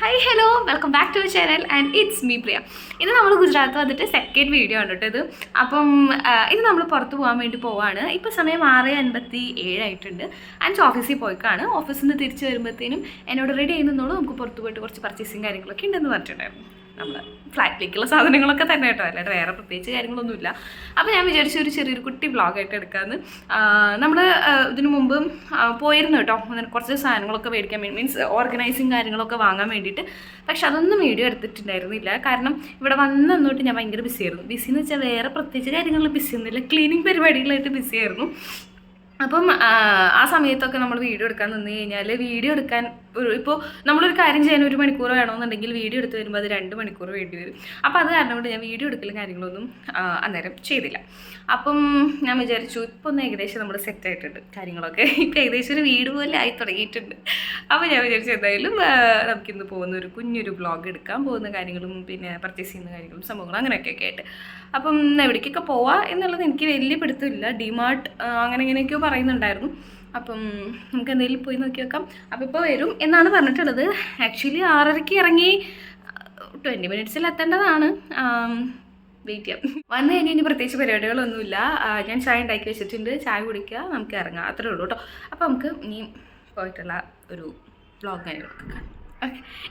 Hi hello welcome back to channel and it's me Priya ഇന്ന് നമ്മൾ ഗുജറാത്ത് വന്നിട്ട് second video ആണ് കേട്ടോ ഇത്. അപ്പം ഇന്ന് നമ്മൾ പുറത്ത് പോകാൻ വേണ്ടി പോവാണ്. ഇപ്പോൾ സമയം ആറ് അൻപത്തി ഏഴായിട്ടുണ്ട് ആൻഡ് ഓഫീസിൽ പോയിക്കാണ്. ഓഫീസിൽ നിന്ന് തിരിച്ച് വരുമ്പോഴത്തേനും എന്നോട് റെഡി ചെയ്യുന്നതോട് നമുക്ക് പുറത്ത് പോയിട്ട് കുറച്ച് പർച്ചേസിങ് കാര്യങ്ങളൊക്കെ ഉണ്ടെന്ന് പറഞ്ഞിട്ടുണ്ടായിരുന്നു. നമ്മൾ ഫ്ലാറ്റിലേക്കുള്ള സാധനങ്ങളൊക്കെ തന്നെ കേട്ടോ. അല്ലാണ്ട് വേറെ പ്രത്യേകിച്ച് കാര്യങ്ങളൊന്നുമില്ല. അപ്പോൾ ഞാൻ വിചാരിച്ച ഒരു ചെറിയൊരു കുട്ടി വ്ളോഗായിട്ട് എടുക്കാമെന്ന് നമ്മൾ ഇതിനു മുമ്പ് പോയിരുന്നു കേട്ടോ. കുറച്ച് സാധനങ്ങളൊക്കെ മേടിക്കാൻ വേണ്ടി. മീൻസ് ഓർഗനൈസിങ് കാര്യങ്ങളൊക്കെ വാങ്ങാൻ വേണ്ടിയിട്ട്. പക്ഷെ അതൊന്നും വീഡിയോ എടുത്തിട്ടുണ്ടായിരുന്നില്ല. കാരണം ഇവിടെ വന്ന് ഞാൻ ഭയങ്കര ബിസിയായിരുന്നു ബിസി എന്ന് വെച്ചാൽ വേറെ പ്രത്യേകിച്ച് കാര്യങ്ങളിൽ ബിസി ഒന്നുമില്ല. ക്ലീനിങ് പരിപാടികളായിട്ട് ബിസിയായിരുന്നു അപ്പം ആ, സമയത്തൊക്കെ നമ്മൾ വീഡിയോ എടുക്കാൻ നിന്ന് കഴിഞ്ഞാൽ വീഡിയോ എടുക്കാൻ ഒരു ഇപ്പോൾ നമ്മളൊരു കാര്യം ചെയ്യാൻ ഒരു മണിക്കൂർ വേണമെന്നുണ്ടെങ്കിൽ വീഡിയോ എടുത്ത് വരുമ്പോൾ അത് രണ്ട് മണിക്കൂർ വേണ്ടി വരും. അപ്പോൾ അത് കാരണം കൊണ്ട് ഞാൻ വീഡിയോ എടുക്കലും കാര്യങ്ങളൊന്നും അന്നേരം ചെയ്തില്ല. അപ്പം ഞാൻ വിചാരിച്ചു ഇപ്പോൾ ഒന്ന് ഏകദേശം നമ്മൾ സെറ്റ് ആയിട്ടുണ്ട് കാര്യങ്ങളൊക്കെ. ഇപ്പോൾ ഏകദേശം ഒരു വീട് പോലെ ആയി തുടങ്ങിയിട്ടുണ്ട്. അപ്പോൾ ഞാൻ വിചാരിച്ചു എന്തായാലും നമുക്കിന്ന് പോകുന്ന ഒരു കുഞ്ഞൊരു ബ്ലോഗ് എടുക്കാൻ പോകുന്ന കാര്യങ്ങളും പിന്നെ പർച്ചേസ് ചെയ്യുന്ന കാര്യങ്ങളും സംഭവങ്ങളും അങ്ങനെയൊക്കെ ആയിട്ട്. അപ്പം എവിടേക്കൊക്കെ പോവാ എന്നുള്ളത് എനിക്ക് വലിയ പിടുത്തമില്ല. ഡിമാർട്ട് അങ്ങനെ ഇങ്ങനെയൊക്കെയോ പറയുന്നുണ്ടായിരുന്നു. അപ്പം നമുക്ക് എന്തെങ്കിലും പോയി നോക്കി വെക്കാം. അപ്പം ഇപ്പോൾ വരും എന്നാണ് പറഞ്ഞിട്ടുള്ളത്. ആക്ച്വലി ആറരയ്ക്ക് ഇറങ്ങി ട്വന്റി മിനിറ്റ്സിൽ എത്തേണ്ടതാണ്. വെയിറ്റ് ചെയ്യാം. വന്നു കഴിഞ്ഞാൽ ഇനി പ്രത്യേകിച്ച് പരിപാടികളൊന്നുമില്ല. ഞാൻ ചായ ഉണ്ടാക്കി വെച്ചിട്ടുണ്ട്. ചായ കുടിക്കുക നമുക്ക് ഇറങ്ങാം. അത്രേ ഉള്ളൂ കേട്ടോ. അപ്പോൾ നമുക്ക് ഇനി പോയിട്ടുള്ള ഒരു വ്ളോഗ് കാര്യങ്ങളൊക്കെ കാണാം.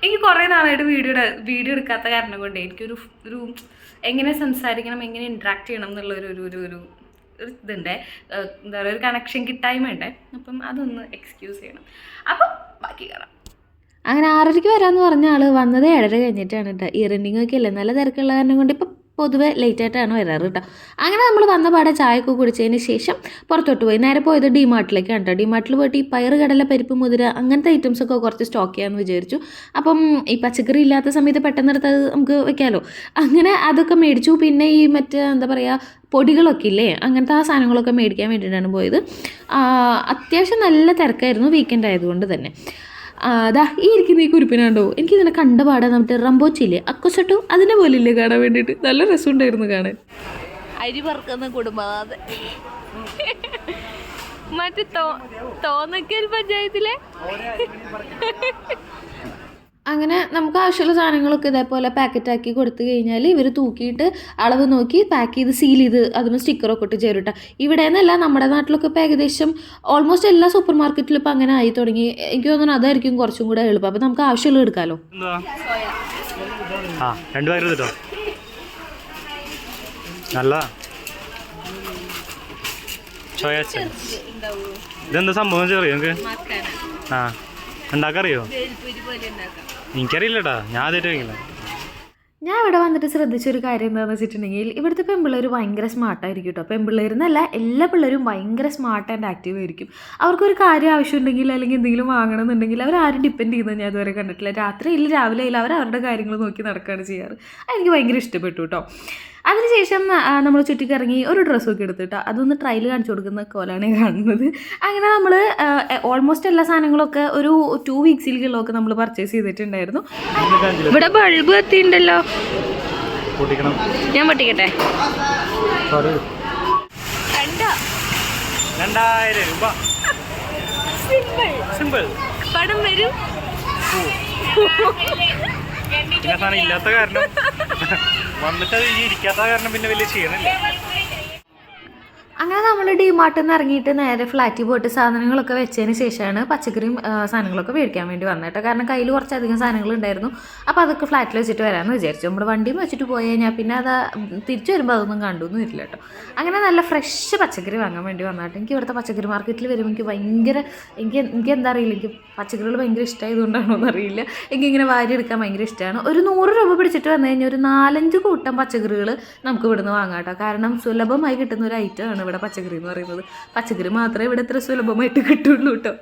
എനിക്ക് കുറേ നാളായിട്ട് വീഡിയോ വീഡിയോ എടുക്കാത്ത കാരണം കൊണ്ട് എനിക്കൊരു ഒരു എങ്ങനെ സംസാരിക്കണം എങ്ങനെ ഇൻട്രാക്ട് ചെയ്യണം എന്നുള്ള ഒരു ഒരു ഒരു ഇതുണ്ട്. എന്താ പറയുക ഒരു കണക്ഷൻ കിട്ടായ്മ ഉണ്ട് അപ്പം അതൊന്ന് എക്സ്ക്യൂസ് ചെയ്യണം. അപ്പം ബാക്കി കാണാം. അങ്ങനെ ആറരയ്ക്ക് വരാമെന്ന് പറഞ്ഞ ആൾ വന്നത് ഏഴര കഴിഞ്ഞിട്ടാണ് കേട്ടോ ഒക്കെ അല്ലേ? നല്ല തിരക്കുള്ള കാരണം കൊണ്ട് ഇപ്പം പൊതുവെ ലേറ്റ് ആയിട്ടാണ് വരാറ് കേട്ടോ അങ്ങനെ നമ്മൾ വന്ന പാടെ ചായയൊക്കെ കുടിച്ചതിന് ശേഷം പുറത്തോട്ട് പോയി. നേരെ പോയത് ഡിമാർട്ടിലേക്കാണ് കേട്ടോ ഡിമാർട്ടിൽ പോയിട്ട് ഈ പയർ കടല പരിപ്പ് മുതിര അങ്ങനത്തെ ഐറ്റംസ് ഒക്കെ കുറച്ച് സ്റ്റോക്ക് ചെയ്യാമെന്ന് വിചാരിച്ചു. അപ്പം ഈ പച്ചക്കറി ഇല്ലാത്ത സമയത്ത് പെട്ടെന്ന് എടുത്ത് അത് നമുക്ക് വെക്കാമല്ലോ അങ്ങനെ അതൊക്കെ മേടിച്ചു. പിന്നെ ഈ മറ്റേ എന്താ പറയുക പൊടികളൊക്കെ ഇല്ലേ? അങ്ങനത്തെ ആ സാധനങ്ങളൊക്കെ മേടിക്കാൻ വേണ്ടിയിട്ടാണ് പോയത്. അത്യാവശ്യം നല്ല തിരക്കായിരുന്നു വീക്കെൻഡ് ആയതുകൊണ്ട് തന്നെ. ആ, ദാ ഈ ഇരിക്കുന്ന ഈ കുരിപ്പിനാണ്ടോ എനിക്ക് ഇതിനെ കണ്ട പാടാ നമ്മുടെ റംബോച്ചില്ലേ അക്കൊസട്ടോ അതിനെ പോലെ ഇല്ലേ കാണാൻ വേണ്ടിയിട്ട്. നല്ല രസമുണ്ടായിരുന്നു കാണാൻ. അരി പറക്കുന്ന കുടുംബനാഥ മറ്റേ തോന്നക്കൽ പഞ്ചായത്തിലെ? അങ്ങനെ നമുക്ക് ആവശ്യമുള്ള സാധനങ്ങളൊക്കെ ഇതേപോലെ പാക്കറ്റാക്കി കൊടുത്തു കഴിഞ്ഞാൽ ഇവർ തൂക്കിയിട്ട് അളവ് നോക്കി പാക്ക് ചെയ്ത് സീൽ ചെയ്ത് അതിന് സ്റ്റിക്കറൊക്കെ ഇട്ട് ചേരുട്ട ഇവിടെ നിന്നല്ല നമ്മുടെ നാട്ടിലൊക്കെ ഇപ്പോൾ ഏകദേശം ഓൾമോസ്റ്റ് എല്ലാ സൂപ്പർ മാർക്കറ്റിലും ഇപ്പോൾ അങ്ങനെ ആയി തുടങ്ങി. എനിക്ക് തോന്നുന്നു അതായിരിക്കും കുറച്ചും കൂടെ എളുപ്പം. അപ്പോൾ നമുക്ക് ആവശ്യമുള്ള എടുക്കാമല്ലോ ആ രണ്ട് പേര് നല്ല. ചോയ ഇതെന്താ സംഭവം ചെറിയ നിങ്ങൾക്ക് ആ. ഉണ്ടാക്കറിയോ? എനിക്കറിയില്ലടാ ഞാൻ ആദ്യമായിട്ട് ഞാൻ ഇവിടെ വന്നിട്ട് ശ്രദ്ധിച്ച ഒരു കാര്യം എന്താണെന്ന് വെച്ചിട്ടുണ്ടെങ്കിൽ ഇവിടുത്തെ പെൺപിള്ളേർ ഭയങ്കര സ്മാർട്ടായിരിക്കും കേട്ടോ പെൺപിള്ളേർ എന്നല്ല എല്ലാ പിള്ളേരും ഭയങ്കര സ്മാർട്ട് ആൻഡ് ആക്റ്റീവ് ആയിരിക്കും. അവർക്കൊരു കാര്യം ആവശ്യമുണ്ടെങ്കിൽ അല്ലെങ്കിൽ എന്തെങ്കിലും വാങ്ങണമെന്നുണ്ടെങ്കിൽ അവർ ആരും ഡിപ്പെൻഡ് ചെയ്യുന്നത് ഞാൻ ഇതുവരെ കണ്ടിട്ടില്ല. രാത്രി ഇല്ല രാവിലെ ഇല്ല അവർ അവരുടെ കാര്യങ്ങൾ നോക്കി നടക്കുകയാണ് ചെയ്യാറ്. അതെനിക്ക് ഭയങ്കര ഇഷ്ടപ്പെട്ടു കേട്ടോ അതിനുശേഷം നമ്മൾ ചുറ്റിക്കിറങ്ങി ഒരു ഡ്രസ്സൊക്കെ എടുത്തിട്ട് അതൊന്ന് ട്രയൽ കാണിച്ചു കൊടുക്കുന്ന കോലാണ് കാണുന്നത്. അങ്ങനെ നമ്മൾ ഓൾമോസ്റ്റ് എല്ലാ സാധനങ്ങളൊക്കെ ഒരു ടു വീക്സിലേക്കുള്ളതൊക്കെ നമ്മൾ പർച്ചേസ് ചെയ്തിട്ടുണ്ടായിരുന്നു. ഇവിടെ ബൾബ് എത്തിയിട്ടുണ്ടല്ലോ ഞാൻ പൊട്ടിക്കട്ടെ. രണ്ടായിരം രൂപ. സിമ്പിൾ പടം വരും. പിന്നെ സാധനം ഇല്ലാത്ത കാരണം. വന്നിട്ട് ഈ ഇരിക്കാത്ത കാരണം പിന്നെ വലിയ ചെയ്യണില്ല അങ്ങനെ നമ്മൾ ഡിമാർട്ടിൽ നിന്ന് ഇറങ്ങിയിട്ട് നേരെ ഫ്ലാറ്റിൽ പോയിട്ട് സാധനങ്ങളൊക്കെ വെച്ചതിന് ശേഷമാണ് പച്ചക്കറിയും സാധനങ്ങളൊക്കെ മേടിക്കാൻ വേണ്ടി വന്നത് കേട്ടോ കാരണം കയ്യിൽ കുറച്ചധികം സാധനങ്ങൾ ഉണ്ടായിരുന്നു അപ്പോൾ അതൊക്കെ ഫ്ലാറ്റിൽ വെച്ചിട്ട് വരാമെന്ന് വിചാരിച്ചു. നമ്മൾ വണ്ടിയും വെച്ചിട്ട് പോയി കഴിഞ്ഞാൽ പിന്നെ അത് തിരിച്ചു വരുമ്പോൾ അതൊന്നും കണ്ടൊന്നും ഇല്ല കേട്ടോ അങ്ങനെ നല്ല ഫ്രഷ് പച്ചക്കറി വാങ്ങാൻ വേണ്ടി വന്നിട്ട് എനിക്ക് ഇവിടുത്തെ പച്ചക്കറി മാർക്കറ്റിൽ വരുമ്പോൾ എനിക്ക് ഭയങ്കര എനിക്ക് എനിക്ക് എന്താ അറിയില്ല. എനിക്ക് പച്ചക്കറികൾ ഭയങ്കര ഇഷ്ടമായതുകൊണ്ടാണോ എന്നറിയില്ല എനിക്ക് ഇങ്ങനെ വാരി എടുക്കാൻ ഭയങ്കര ഇഷ്ടമാണ് ഒരു നൂറ് രൂപ പിടിച്ചിട്ട് വന്നു കഴിഞ്ഞാൽ ഒരു നാലഞ്ച് കൂട്ടം പച്ചക്കറികൾ നമുക്ക് ഇവിടുന്ന് വാങ്ങാം കേട്ടോ കാരണം സുലഭമായി കിട്ടുന്ന ഒരു ഐറ്റമാണ് ഇവിടെ പച്ചക്കറി എന്ന് പറയുന്നത്. പച്ചക്കറി മാത്രമേ ഇവിടെ ഇത്ര സുലഭമായിട്ട് കിട്ടുള്ളൂ കേട്ടോ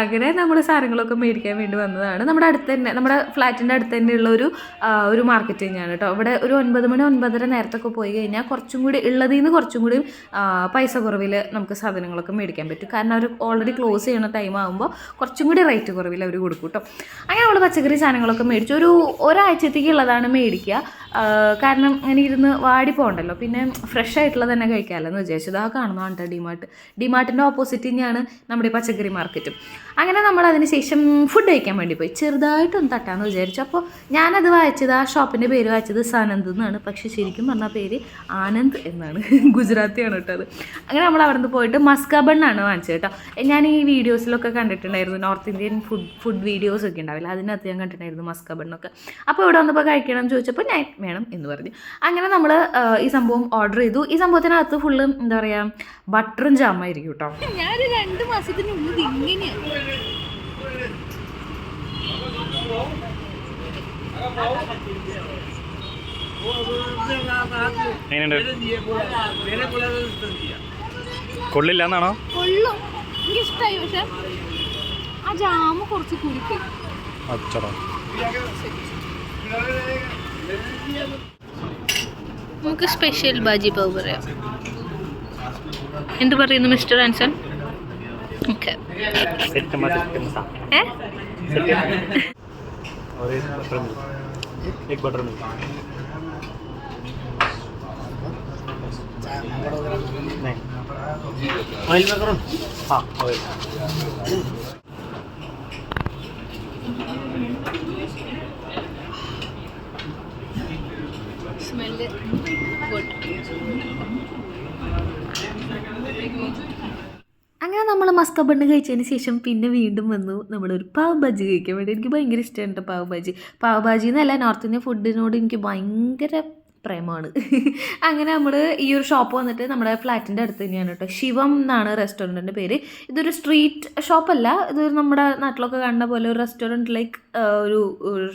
അങ്ങനെ നമ്മൾ സാധനങ്ങളൊക്കെ മേടിക്കാൻ വേണ്ടി വന്നതാണ്. നമ്മുടെ അടുത്ത് തന്നെ നമ്മുടെ ഫ്ലാറ്റിന്റെ അടുത്ത് തന്നെയുള്ള ഒരു ഒരു മാർക്കറ്റ് തന്നെയാണ് കേട്ടോ അവിടെ ഒരു ഒൻപത് മണി ഒൻപതര നേരത്തൊക്കെ പോയി കഴിഞ്ഞാൽ കുറച്ചും കൂടി ഉള്ളതിൽ നിന്ന് കുറച്ചും കൂടി പൈസ കുറവിൽ നമുക്ക് സാധനങ്ങളൊക്കെ മേടിക്കാൻ പറ്റും. കാരണം അവർ ഓൾറെഡി ക്ലോസ് ചെയ്യുന്ന ടൈം ആകുമ്പോൾ കുറച്ചും കൂടി റേറ്റ് കുറവിൽ അവർ കൊടുക്കും കേട്ടോ അങ്ങനെ നമ്മൾ പച്ചക്കറി സാധനങ്ങളൊക്കെ മേടിച്ചു. ഒരു ഒരാഴ്ചത്തേക്ക് ഉള്ളതാണ് മേടിക്കുക. കാരണം അങ്ങനെ ഇരുന്ന് വാടി പോകണ്ടല്ലോ. പിന്നെ ഫ്രഷ് ആയിട്ടുള്ളത് തന്നെ കഴിക്കാമല്ലോ എന്ന് വിചാരിച്ചത് ആ കാണുന്നതാണ് കേട്ടോ ഡിമാർട്ട്. ഡിമാർട്ടിന്റെ ഓപ്പോസിറ്റ് തന്നെയാണ് നമ്മുടെ പച്ചക്കറി മാർക്കറ്റും അങ്ങനെ നമ്മൾ അതിന് ശേഷം ഫുഡ് കഴിക്കാൻ വേണ്ടി പോയി. ചെറുതായിട്ടൊന്ന് തട്ടാമെന്ന് വിചാരിച്ചു. അപ്പോൾ ഞാനത് വായിച്ചത് ആ ഷോപ്പിന്റെ പേര് വായിച്ചത് സനന്ദ് എന്നാണ്. പക്ഷേ ശരിക്കും പറഞ്ഞ പേര് ആനന്ദ് എന്നാണ്. ഗുജറാത്തിയാണ് കേട്ടോ അത്. അങ്ങനെ നമ്മൾ അവിടെ നിന്ന് പോയിട്ട് മസ്ക ബണ്ണാണ് വാങ്ങിച്ചത് കേട്ടോ ഞാൻ ഈ വീഡിയോസിലൊക്കെ കണ്ടിട്ടുണ്ടായിരുന്നു. North Indian food food videos ഒക്കെ ഉണ്ടാവില്ല? അതിനകത്ത് ഞാൻ കണ്ടിട്ടുണ്ടായിരുന്നു മസ്ക ബണ്ണൊക്കെ അപ്പോൾ ഇവിടെ വന്നപ്പോൾ കഴിക്കണം എന്ന് ചോദിച്ചപ്പോൾ ഞാൻ വേണം എന്ന് പറഞ്ഞു. അങ്ങനെ നമ്മൾ ഈ സംഭവം ഓർഡർ ചെയ്തു. ഈ സംഭവത്തിനകത്ത് ഫുള്ള് എന്താ പറയുക ബട്ടറും ജാമായിരിക്കും കേട്ടോ ഞാൻ രണ്ട് മാസത്തിനുള്ളിൽ ഇങ്ങനെയാണ് കൊള്ളില്ല എന്നാണോ കൊള്ളും. എനിക്ക് ഇഷ്ടമായി പക്ഷെ ആ ജാമ് കുറച്ച് കുടിക്കും അച്ചടോ. നമുക്ക് സ്പെഷ്യൽ ബാജി പാവ് പറയാം. എന്ത് പറയുന്നു മിസ്റ്റർ ആൻസൺ ഓക്കെ സെറ്റ് മസാ ഏ और एक बटर मिल्क एक बटर मिल्क नहीं ऑयल में करो हाँ ऑयल സ്മെല്ല് ഗുഡ് അങ്ങനെ നമ്മൾ മസ്ക ബണ്ണ് കഴിച്ചതിന് ശേഷം പിന്നെ വീണ്ടും വന്നു. നമ്മളൊരു പാവ് ബജി കഴിക്കാൻ വേണ്ടി എനിക്ക് ഭയങ്കര ഇഷ്ടമുണ്ട് പാവ് ബജി. പാവ് ബജി എന്നല്ല നോർത്ത് ഇന്ത്യൻ ഫുഡിനോട് എനിക്ക് ഭയങ്കര പ്രേമമാണ് അങ്ങനെ നമ്മൾ ഈ ഒരു ഷോപ്പ് വന്നിട്ട് നമ്മുടെ ഫ്ലാറ്റിന്റെ അടുത്ത് തന്നെയാണ് കേട്ടോ ശിവം എന്നാണ് റെസ്റ്റോറന്റിന്റെ പേര്. ഇതൊരു സ്ട്രീറ്റ് ഷോപ്പല്ല ഇത് നമ്മുടെ നാട്ടിലൊക്കെ കാണുന്ന പോലെ ഒരു റെസ്റ്റോറന്റ് ലൈക്ക് ഒരു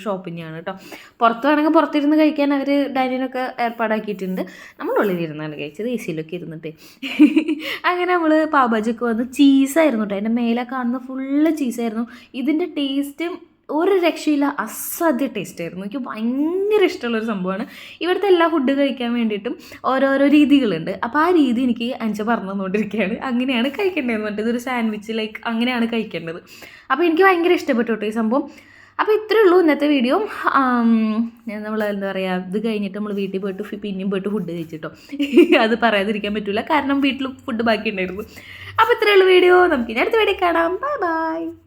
ഷോപ്പ് തന്നെയാണ് കേട്ടോ പുറത്ത് വേണമെങ്കിൽ പുറത്തിരുന്ന് കഴിക്കാൻ അവർ ഡൈനിനൊക്കെ ഏർപ്പാടാക്കിയിട്ടുണ്ട്. നമ്മൾ ഉള്ളിലിരുന്നാണ് കഴിച്ചത്. എ സിയിലൊക്കെ ഇരുന്നിട്ട്. അങ്ങനെ നമ്മൾ പാബാജിക്ക് വന്ന് ചീസായിരുന്നു കേട്ടോ അതിന്റെ മേലെ കാണുന്ന ഫുള്ള് ചീസായിരുന്നു ഇതിന്റെ ടേസ്റ്റ് ഒരു രക്ഷയില്ല. അസാധ്യ ടേസ്റ്റ് ആയിരുന്നു. എനിക്ക് ഭയങ്കര ഇഷ്ടമുള്ളൊരു സംഭവമാണ്. ഇവിടുത്തെ എല്ലാ ഫുഡ് കഴിക്കാൻ വേണ്ടിയിട്ടും ഓരോരോ രീതികളുണ്ട്. അപ്പോൾ ആ രീതി എനിക്ക് അഞ്ച പറഞ്ഞു തന്നുകൊണ്ടിരിക്കുകയാണ് അങ്ങനെയാണ് കഴിക്കേണ്ടതെന്ന് പറഞ്ഞിട്ട് ഇതൊരു സാൻഡ്വിച്ച് ലൈക്ക് അങ്ങനെയാണ് കഴിക്കേണ്ടത്. അപ്പോൾ എനിക്ക് ഭയങ്കര ഇഷ്ടപ്പെട്ടു കേട്ടോ ഈ സംഭവം. അപ്പോൾ ഇത്രയേ ഉള്ളൂ ഇന്നത്തെ വീഡിയോ നമ്മൾ എന്താ പറയുക ഇത് കഴിഞ്ഞിട്ട് നമ്മൾ വീട്ടിൽ പോയിട്ട് പിന്നെയും പോയിട്ട് ഫുഡ് കഴിച്ചിട്ടോ അത് പറയാതിരിക്കാൻ പറ്റില്ല കാരണം വീട്ടിൽ ഫുഡ് ബാക്കി ഉണ്ടായിരുന്നു അപ്പോൾ ഇത്രയേ ഉള്ളൂ വീഡിയോ നമുക്ക് ഇനി അടുത്ത വീഡിയോ കാണാം. Bye bye